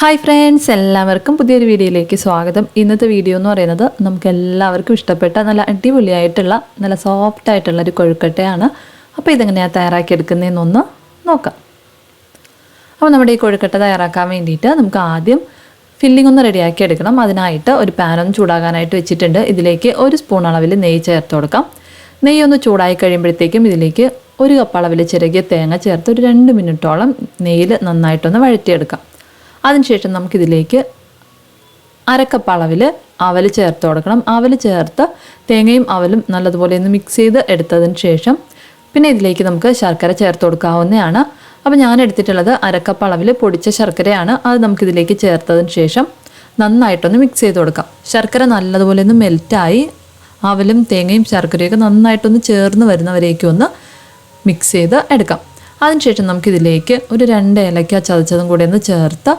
Hi friends എല്ലാവർക്കും പുതിയൊരു വീഡിയോയിലേക്ക് സ്വാഗതം. ഇന്നത്തെ വീഡിയോ എന്ന് പറയുന്നത് നമുക്ക് എല്ലാവർക്കും ഇഷ്ടപ്പെട്ട നല്ല അടിപൊളിയായിട്ടുള്ള നല്ല സോഫ്റ്റ് ആയിട്ടുള്ള ഒരു കൊഴുക്കട്ടയാണ്. അപ്പോൾ ഇതെങ്ങനെയാണ് തയ്യാറാക്കിയെടുക്കുന്നതെന്നൊന്ന് നോക്കാം. അപ്പോൾ നമ്മുടെ ഈ കൊഴുക്കട്ട തയ്യാറാക്കാൻ വേണ്ടിയിട്ട് നമുക്ക് ആദ്യം ഫില്ലിംഗ് ഒന്ന് റെഡിയാക്കി എടുക്കണം അതിനായിട്ട് ഒരു പാനൊന്ന് ചൂടാകാനായിട്ട് വെച്ചിട്ടുണ്ട്. ഇതിലേക്ക് ഒരു സ്പൂൺ അളവിൽ നെയ്യ് ചേർത്ത് കൊടുക്കാം. നെയ്യ് ഒന്ന് ചൂടായി കഴിയുമ്പോഴത്തേക്കും ഇതിലേക്ക് ഒരു കപ്പ് അളവിൽ ചിരകിയ തേങ്ങ ചേർത്ത് ഒരു രണ്ട് മിനിറ്റോളം നെയ്യിൽ നന്നായിട്ടൊന്ന് വഴറ്റിയെടുക്കാം. അതിനുശേഷം നമുക്കിതിലേക്ക് അരക്കപ്പ് അളവിൽ അവൽ ചേർത്ത് കൊടുക്കണം. അവൽ ചേർത്ത് തേങ്ങയും അവലും നല്ലതുപോലെ ഒന്ന് മിക്സ് ചെയ്ത് എടുത്തതിന് ശേഷം പിന്നെ ഇതിലേക്ക് നമുക്ക് ശർക്കര ചേർത്ത് കൊടുക്കാവുന്നതാണ്. അപ്പോൾ ഞാൻ എടുത്തിട്ടുള്ളത് അരക്കപ്പ് അളവിൽ പൊടിച്ച ശർക്കരയാണ്. അത് നമുക്കിതിലേക്ക് ചേർത്തതിന് ശേഷം നന്നായിട്ടൊന്ന് മിക്സ് ചെയ്ത് കൊടുക്കാം. ശർക്കര നല്ലതുപോലെ ഒന്ന് മെൽറ്റായി അവലും തേങ്ങയും ശർക്കരയൊക്കെ നന്നായിട്ടൊന്ന് ചേർന്ന് വരുന്നവരേക്കും ഒന്ന് മിക്സ് ചെയ്ത് എടുക്കാം. അതിനുശേഷം നമുക്കിതിലേക്ക് ഒരു രണ്ട് ഏലക്ക ചതച്ചതും കൂടി ഒന്ന് ചേർത്ത്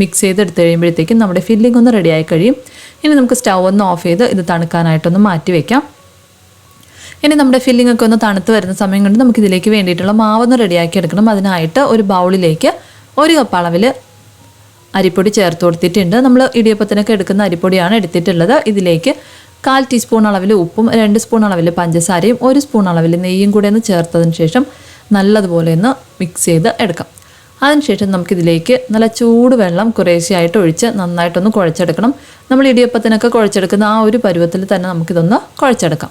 മിക്സ് ചെയ്തെടുത്ത് കഴിയുമ്പോഴത്തേക്കും നമ്മുടെ ഫില്ലിംഗ് ഒന്ന് റെഡിയായി കഴിയും. ഇനി നമുക്ക് സ്റ്റൗ ഒന്ന് ഓഫ് ചെയ്ത് ഇത് തണുക്കാനായിട്ടൊന്ന് മാറ്റി വെക്കാം. ഇനി നമ്മുടെ ഫില്ലിംഗ് ഒക്കെ ഒന്ന് തണുത്ത് വരുന്ന സമയം കൊണ്ട് നമുക്ക് ഇതിലേക്ക് വേണ്ടിയിട്ടുള്ള മാവൊന്ന് റെഡിയാക്കി എടുക്കണം. അതിനായിട്ട് ഒരു ബൗളിലേക്ക് ഒരു കപ്പ് അളവിൽ അരിപ്പൊടി ചേർത്ത് കൊടുത്തിട്ടുണ്ട്. നമ്മൾ ഇടിയപ്പത്തിനൊക്കെ എടുക്കുന്ന അരിപ്പൊടിയാണ് എടുത്തിട്ടുള്ളത്. ഇതിലേക്ക് കാൽ ടീസ്പൂൺ അളവിൽ ഉപ്പും രണ്ട് സ്പൂൺ അളവിൽ പഞ്ചസാരയും ഒരു സ്പൂൺ അളവിൽ നെയ്യും കൂടെ ഒന്ന് ചേർത്തതിന് ശേഷം നല്ലതുപോലെ ഒന്ന് മിക്സ് ചെയ്ത് എടുക്കാം. അതിനുശേഷം നമുക്കിതിലേക്ക് നല്ല ചൂട് വെള്ളം കുറേശ്ശെയായിട്ട് ഒഴിച്ച് നന്നായിട്ടൊന്ന് കുഴച്ചെടുക്കണം. നമ്മൾ ഇടിയപ്പത്തിനൊക്കെ കുഴച്ചെടുക്കുന്ന ആ ഒരു പരുവത്തിൽ തന്നെ നമുക്കിതൊന്ന് കുഴച്ചെടുക്കാം.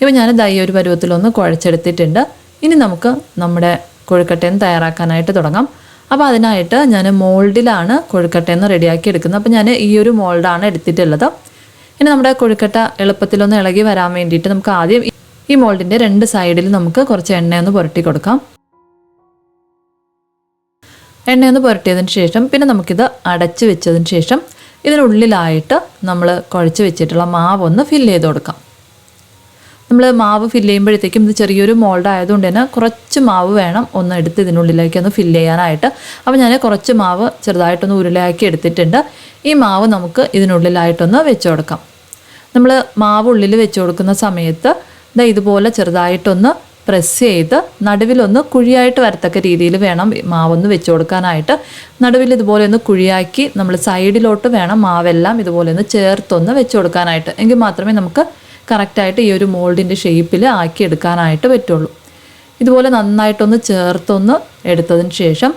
ഇപ്പോൾ ഞാൻ ദൈ ഒരു പരുവത്തിലൊന്ന് കുഴച്ചെടുത്തിട്ടുണ്ട്. ഇനി നമുക്ക് നമ്മുടെ കൊഴുക്കട്ടയെന്ന് തയ്യാറാക്കാനായിട്ട് തുടങ്ങാം. അപ്പോൾ അതിനായിട്ട് ഞാൻ മോൾഡിലാണ് കൊഴുക്കട്ടയെന്ന് റെഡിയാക്കി എടുക്കുന്നത്. അപ്പോൾ ഞാൻ ഈ ഒരു മോൾഡാണ് എടുത്തിട്ടുള്ളത്. ഇനി നമ്മുടെ കൊഴുക്കട്ട എളുപ്പത്തിലൊന്ന് ഇളകി വരാൻ വേണ്ടിയിട്ട് നമുക്ക് ആദ്യം ഈ മോൾഡിന്റെ രണ്ട് സൈഡിൽ നമുക്ക് കുറച്ച് എണ്ണയൊന്ന് പുരട്ടി കൊടുക്കാം. എണ്ണയൊന്ന് പുരട്ടിയതിന് ശേഷം പിന്നെ നമുക്കിത് അടച്ചു വെച്ചതിന് ശേഷം ഇതിനുള്ളിലായിട്ട് നമ്മൾ കുഴച്ച് വെച്ചിട്ടുള്ള മാവ് ഒന്ന് ഫില്ല് ചെയ്ത് കൊടുക്കാം. നമ്മൾ മാവ് ഫില്ല് ചെയ്യുമ്പോഴത്തേക്കും ഇത് ചെറിയൊരു മോൾഡ് ആയതുകൊണ്ട് തന്നെ കുറച്ച് മാവ് വേണം ഒന്ന് എടുത്ത് ഇതിനുള്ളിലേക്ക് ഒന്ന് ഫില്ല് ചെയ്യാനായിട്ട്. അപ്പോൾ ഞാൻ കുറച്ച് മാവ് ചെറുതായിട്ടൊന്ന് ഉരുളയാക്കി എടുത്തിട്ടുണ്ട്. ഈ മാവ് നമുക്ക് ഇതിനുള്ളിലായിട്ടൊന്ന് വെച്ച് കൊടുക്കാം. നമ്മൾ മാവ് ഉള്ളിൽ വെച്ച് കൊടുക്കുന്ന സമയത്ത് ഇതാ ഇതുപോലെ ചെറുതായിട്ടൊന്ന് പ്രസ് ചെയ്ത് നടുവിലൊന്ന് കുഴിയായിട്ട് വരത്തക്ക രീതിയിൽ വേണം മാവൊന്ന് വെച്ച് കൊടുക്കാനായിട്ട്. നടുവിൽ ഇതുപോലെ ഒന്ന് കുഴിയാക്കി നമ്മൾ സൈഡിലോട്ട് വേണം മാവെല്ലാം ഇതുപോലെ ഒന്ന് ചേർത്തൊന്ന് വെച്ച് കൊടുക്കാനായിട്ട്. എങ്കിൽ മാത്രമേ നമുക്ക് കറക്റ്റായിട്ട് ഈ ഒരു മോൾഡിന്റെ ഷേപ്പിൽ ആക്കി എടുക്കാനായിട്ട് പറ്റുള്ളൂ. ഇതുപോലെ നന്നായിട്ടൊന്ന് ചേർത്തൊന്ന് എടുത്തതിന് ശേഷം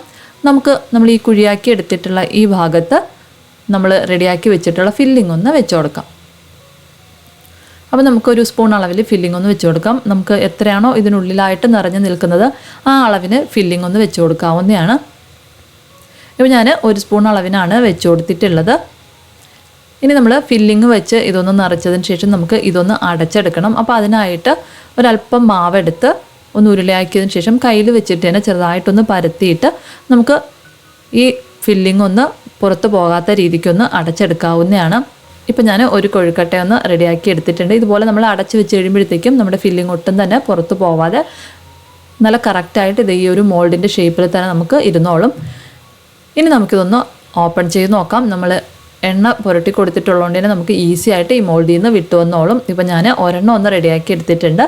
നമുക്ക് നമ്മൾ ഈ കുഴിയാക്കി എടുത്തിട്ടുള്ള ഈ ഭാഗത്ത് നമ്മൾ റെഡിയാക്കി വെച്ചിട്ടുള്ള ഫില്ലിംഗ് ഒന്ന് വെച്ച് കൊടുക്കാം. അപ്പോൾ നമുക്കൊരു സ്പൂൺ അളവിൽ ഫില്ലിംഗ് ഒന്ന് വെച്ച് കൊടുക്കാം. നമുക്ക് എത്രയാണോ ഇതിനുള്ളിലായിട്ട് നിറഞ്ഞു നിൽക്കുന്നത് ആ അളവിന് ഫില്ലിംഗ് ഒന്ന് വെച്ച് കൊടുക്കാവുന്നതാണ്. ഇപ്പോൾ ഞാൻ ഒരു സ്പൂൺ അളവിനാണ് വെച്ച് കൊടുത്തിട്ടുള്ളത്. ഇനി നമ്മൾ ഫില്ലിങ് വെച്ച് ഇതൊന്ന് നിറച്ചതിന് ശേഷം നമുക്ക് ഇതൊന്ന് അടച്ചെടുക്കണം. അപ്പോൾ അതിനായിട്ട് ഒരല്പം മാവെടുത്ത് ഒന്ന് ഉരുളയാക്കിയതിന് ശേഷം കയ്യിൽ വെച്ചിട്ട് തന്നെ ചെറുതായിട്ടൊന്ന് പരത്തിയിട്ട് നമുക്ക് ഈ ഫില്ലിംഗ് ഒന്ന് പുറത്ത് പോകാത്ത രീതിക്കൊന്ന് അടച്ചെടുക്കാവുന്നതാണ്. ഇപ്പം ഞാൻ ഒരു കൊഴുക്കട്ട ഒന്ന് റെഡിയാക്കി എടുത്തിട്ടുണ്ട്. ഇതുപോലെ നമ്മൾ അടച്ചു വെച്ച് കഴിയുമ്പോഴത്തേക്കും നമ്മുടെ ഫില്ലിംഗ് ഒട്ടും തന്നെ പുറത്ത് പോവാതെ നല്ല കറക്റ്റായിട്ട് ഇത് ഈ ഒരു മോൾഡിന്റെ ഷേപ്പിൽ തന്നെ നമുക്ക് ഇരുന്നോളും. ഇനി നമുക്കിതൊന്ന് ഓപ്പൺ ചെയ്ത് നോക്കാം. നമ്മൾ എണ്ണ പുരട്ടി കൊടുത്തിട്ടുള്ളതുകൊണ്ട് തന്നെ നമുക്ക് ഈസി ആയിട്ട് ഈ മോൾഡിൽ നിന്ന് വിട്ടു വന്നോളും. ഇപ്പം ഞാൻ ഒരെണ്ണം ഒന്ന് റെഡിയാക്കി എടുത്തിട്ടുണ്ട്.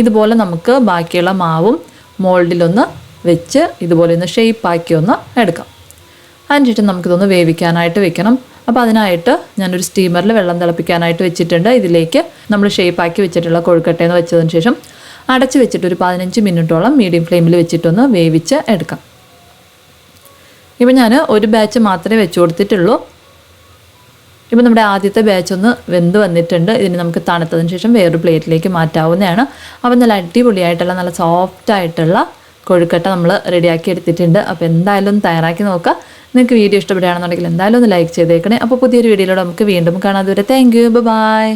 ഇതുപോലെ നമുക്ക് ബാക്കിയുള്ള മാവും മോൾഡിലൊന്ന് വെച്ച് ഇതുപോലെ ഒന്ന് ഷേപ്പാക്കി ഒന്ന് എടുക്കാം. അതിന് ശേഷം നമുക്കിതൊന്ന് വേവിക്കാനായിട്ട് വെക്കണം. അപ്പോൾ അതിനായിട്ട് ഞാനൊരു സ്റ്റീമറിൽ വെള്ളം തിളപ്പിക്കാനായിട്ട് വെച്ചിട്ടുണ്ട്. ഇതിലേക്ക് നമ്മൾ ഷേപ്പാക്കി വെച്ചിട്ടുള്ള കൊഴുക്കട്ടയെന്ന് വെച്ചതിന് ശേഷം അടച്ച് വെച്ചിട്ട് ഒരു പതിനഞ്ച് മിനിറ്റോളം മീഡിയം ഫ്ലെയിമിൽ വെച്ചിട്ടൊന്ന് വേവിച്ച് എടുക്കാം. ഇപ്പം ഞാൻ ഒരു ബാച്ച് മാത്രമേ വെച്ച് കൊടുത്തിട്ടുള്ളൂ. ഇപ്പം നമ്മുടെ ആദ്യത്തെ ബാച്ച് ഒന്ന് വെന്ത് വന്നിട്ടുണ്ട്. ഇതിന് നമുക്ക് തണുത്തതിന് ശേഷം വേറൊരു പ്ലേറ്റിലേക്ക് മാറ്റാവുന്നതാണ്. അപ്പം നല്ല അടിപൊളിയായിട്ടുള്ള നല്ല സോഫ്റ്റായിട്ടുള്ള കൊഴുക്കട്ട നമ്മൾ റെഡിയാക്കി എടുത്തിട്ടുണ്ട്. അപ്പോൾ എന്തായാലും തയ്യാറാക്കി നോക്കുക. നിങ്ങൾക്ക് വീഡിയോ ഇഷ്ടപ്പെടുകയാണെന്നുണ്ടെങ്കിൽ എന്തായാലും ഒന്ന് ലൈക്ക് ചെയ്തേക്കണേ. അപ്പോൾ പുതിയൊരു വീഡിയോയിലൂടെ നമുക്ക് വീണ്ടും കാണാതെ വരെ താങ്ക് യു ബൈ